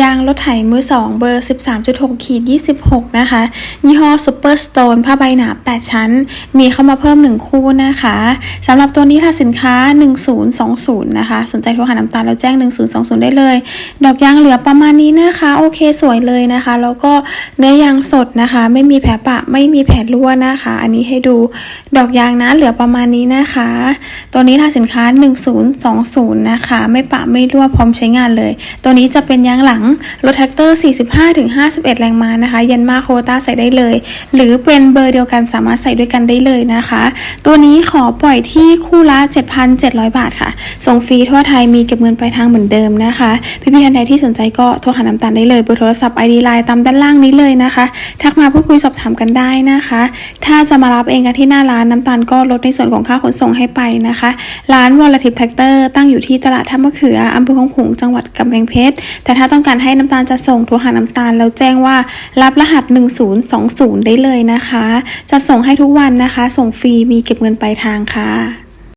ยางรถไถมือ 2 เบอร์ 13.6ขีด26 นะคะ ยี่ห้อ Super Stone ผ้าใบหนา 8 ชั้น มีเข้ามาเพิ่ม 1 คู่นะคะสำหรับตัวนี้ค่ะสินค้า 1020 นะคะ สนใจโทรหาน้ำตาลแล้วแจ้ง 1020 ได้เลย ดอกยางเหลือประมาณนี้นะคะ โอเคสวยเลยนะคะ แล้วก็เนื้อยางสดนะคะ ไม่มีแผลปะไม่มีแผลรั่วนะคะ อันนี้ให้ดูดอกยางนะเหลือประมาณนี้นะคะ ตัวนี้ค่ะสินค้า 1020 นะคะ ไม่ปะไม่รั่วพร้อมใช้งานเลย ตัวนี้จะเป็นยางหลังรถแท็กเตอร์ 45-51 แรงม้านะคะ ยันมาโควต้าใส่ได้เลย หรือเป็นเบอร์เดียวกันสามารถใส่ด้วยกันได้เลยนะคะ ตัวนี้ขอปล่อยที่คู่ละ 7,700 บาทค่ะ ส่งฟรีทั่วไทยมีเก็บเงินปลายทางเหมือนเดิมนะคะ พี่ๆท่านใดที่สนใจก็โทรหาน้ำตาลได้เลยเบอร์โทรศัพท์ ID Line ตามด้านล่างนี้เลยนะคะ ทักมาพูดคุยสอบถามกันได้นะคะ ถ้าจะมารับเองกันที่หน้าร้านน้ำตาลก็ลดในส่วนของค่าขนส่งให้ไปนะคะ ร้านวอลทิปแท็กเตอร์ตั้งอยู่ที่ตลาดท่ามะเขืออำเภอคงขุงจังหวัดกำแพงเพชรแต่ถ้าต้องการให้น้ำตาลจะส่งโทรหาน้ำตาล แล้วแจ้งว่ารับรหัส 1020 ได้เลยนะคะ จะส่งให้ทุกวันนะคะ ส่งฟรีมีเก็บเงินปลายทางค่ะ